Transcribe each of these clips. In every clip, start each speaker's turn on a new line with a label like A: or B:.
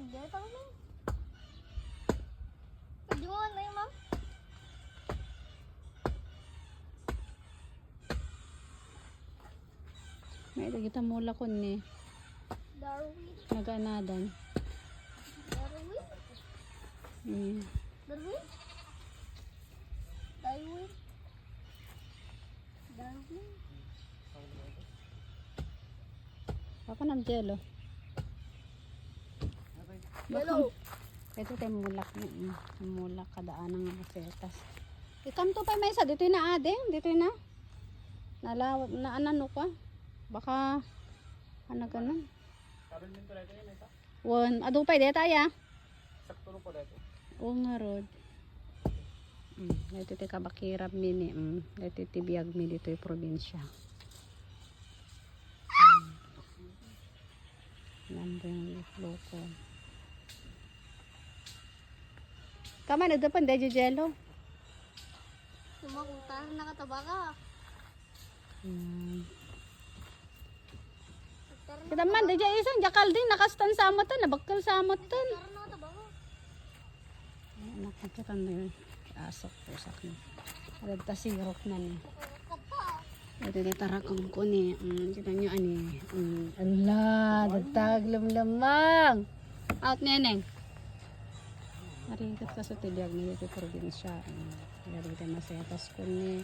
A: nagdala kami. Pagdungan na yun, ma'am.
B: May kita mula ko ni
A: Darwin.
B: naganadan.
A: Darwin.
B: Mm.
A: Darwin. Darwin. Darwin.
B: Papa ng jello.
A: Yellow.
B: Ito tayo mulak na. Mm. Mulak kadaan ng masetas. Ikanto pa may isa. Dito na adeng. Dito na. Nalaw na anano ka. Baka ano ganun. Won, ado pa dito ya. Oo nga rod. Mm, dito ti kabakirap mini. Mm, dito ti biyag mi dito yung probinsya. Mm. Yung loko. Kama nagdapan dejo jello.
A: Sumakutar, nakataba ka.
B: Mm.
A: Kutar
B: Kita man dejo isang jakal din nakastan sa amatan nabakal sa amatan.
A: nakataba ka.
B: Anak kita na yun. Asok po sa akin. Agad sirok na ni. Ito na tarakong ko ni. Mm, kita nyo ani. Mm, ala, dagtag lamlamang. Out neneng. Marikat ka sa tidyag ni dito probinsya. Mm, Kaya dito masetas ko ni.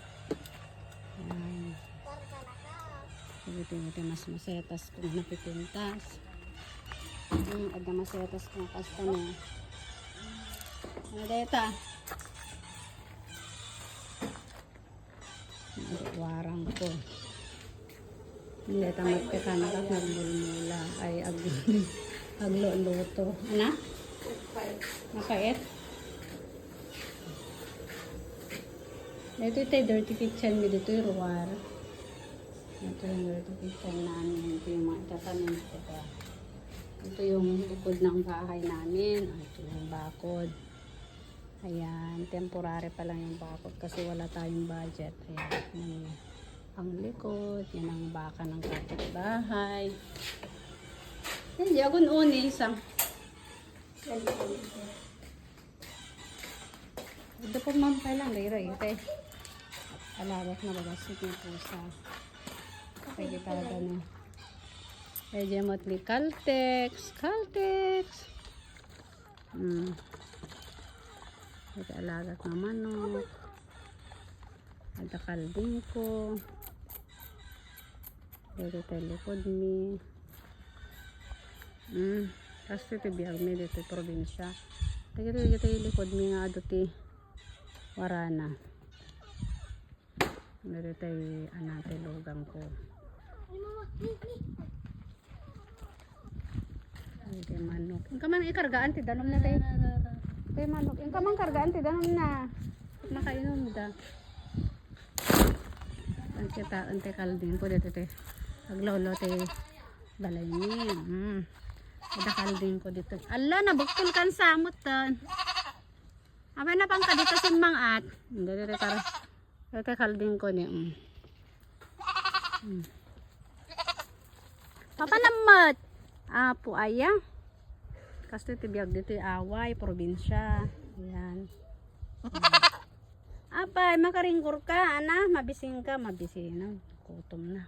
B: Yan.
A: Kutar ka na ka.
B: Dito dito mas masetas ko napipintas. Mm, ada masetas ko kasta na. Dito? warang ko. Hindi tamat ka ka nagmulmula ay ag aglo-luto. Ana? Mapait? Ito ito dirty kitchen mi dito yung ruwar. Ito yung dirty kitchen namin. Ito yung mga itatanim ko pa. Ito yung tukod ng bahay namin. Ah, Ito yung bakod. Ayan, temporary pa lang yung bakod kasi wala tayong budget. Ayan, yung ang likod, yan ang baka ng kapitbahay. Yan, di ako uni isang. Ito po ma'am pa lang, layro ite. Alawak na bagasik yung pusa. Pwede talaga na. Medyo motli Caltex, Caltex. Hmm. Ito alagat na manok. Ada kalding ko. Dito tayo likod mi. Hmm. Tapos ito biyag mi dito probinsya. Dito yung likod mi nga dito warana. Dito tayo anate lugang ko. Yung manok. Yung kamang ikargaan ti danom na tayo. Yung manok. Yung kamang kargaan ti danom na. Nakainom da. Ang kita, ante kalding po dito te. Paglolo te. Balay ni. Hmm. Ada kalding ko dito. Ala, nabuktul kan samot tan. Apa na pang kadito simbang at. Hindi dito tara. Ito kalding ko ni. Hmm. Hmm. Papa namat. Apo aya. Kasto ito biyag dito away, probinsya. Ayan. Apay, makaringkor ka, ana, mabising ka, mabising na, kutom na.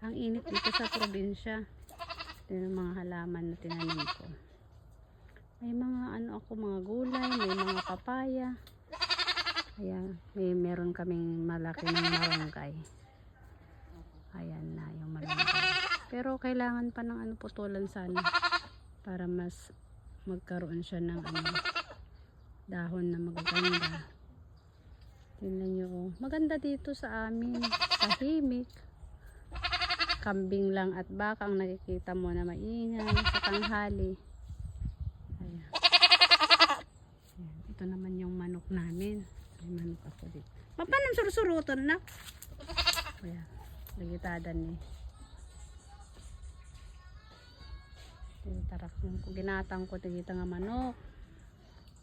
B: Ang init dito sa probinsya. Ito yung mga halaman na tinanim ko. May mga ano ako, mga gulay, may mga papaya. Ayan, may meron kaming malaki ng marunggay. Ayan na yung malunggay. Pero kailangan pa ng ano putulan sana para mas magkaroon siya ng ano dahon na magaganda. Tingnan nyo oh. Maganda dito sa amin. Tahimik. Kambing lang at baka ang nakikita mo na maingay sa tanghali. Ayan. Ito naman yung manok namin. May manok ako dito. Papanang sursuruton na? Ayan. Lagitadan ni. Tarak ko ginatang ko tigita nga manok.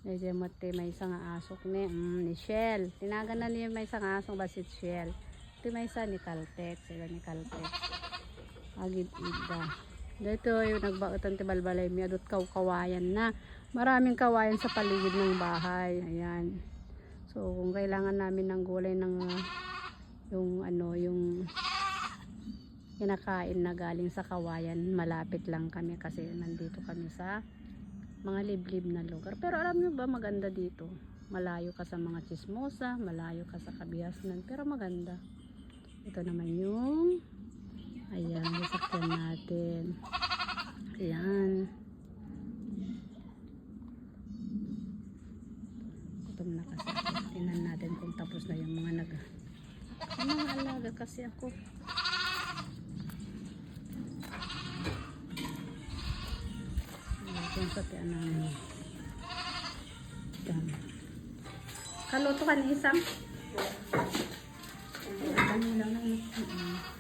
B: Medyo mati may isang asok ni mm, ni Shell. Tinagan na niya may isang asong basit Shell. Ito may isa ni Caltex, sila ni Caltex. Agid ida. Dito yung nagbaotan ti balbalay mi adot kaw kawayan na. Maraming kawayan sa paligid ng bahay. Ayan. So kung kailangan namin ng gulay ng yung ano yung kinakain na galing sa kawayan, malapit lang kami kasi nandito kami sa mga liblib na lugar. Pero alam nyo ba maganda dito? Malayo ka sa mga chismosa, malayo ka sa kabihasnan, pero maganda. Ito naman yung ayan, sasakyan natin. Ayan. Gutom na kasi. Tingnan natin kung tapos na yung mga nag yung mga alaga kasi ako. Ayan, sa tiyan namin. Ayan. Kaluto ka ni isang? Ano lang lang. Mm-mm.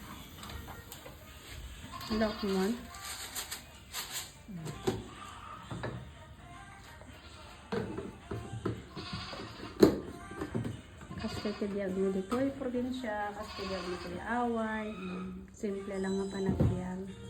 B: Lock mo. Castelbiag mo dito ay probinsya, Castelbiag mo away. Simple lang ang panagbiag.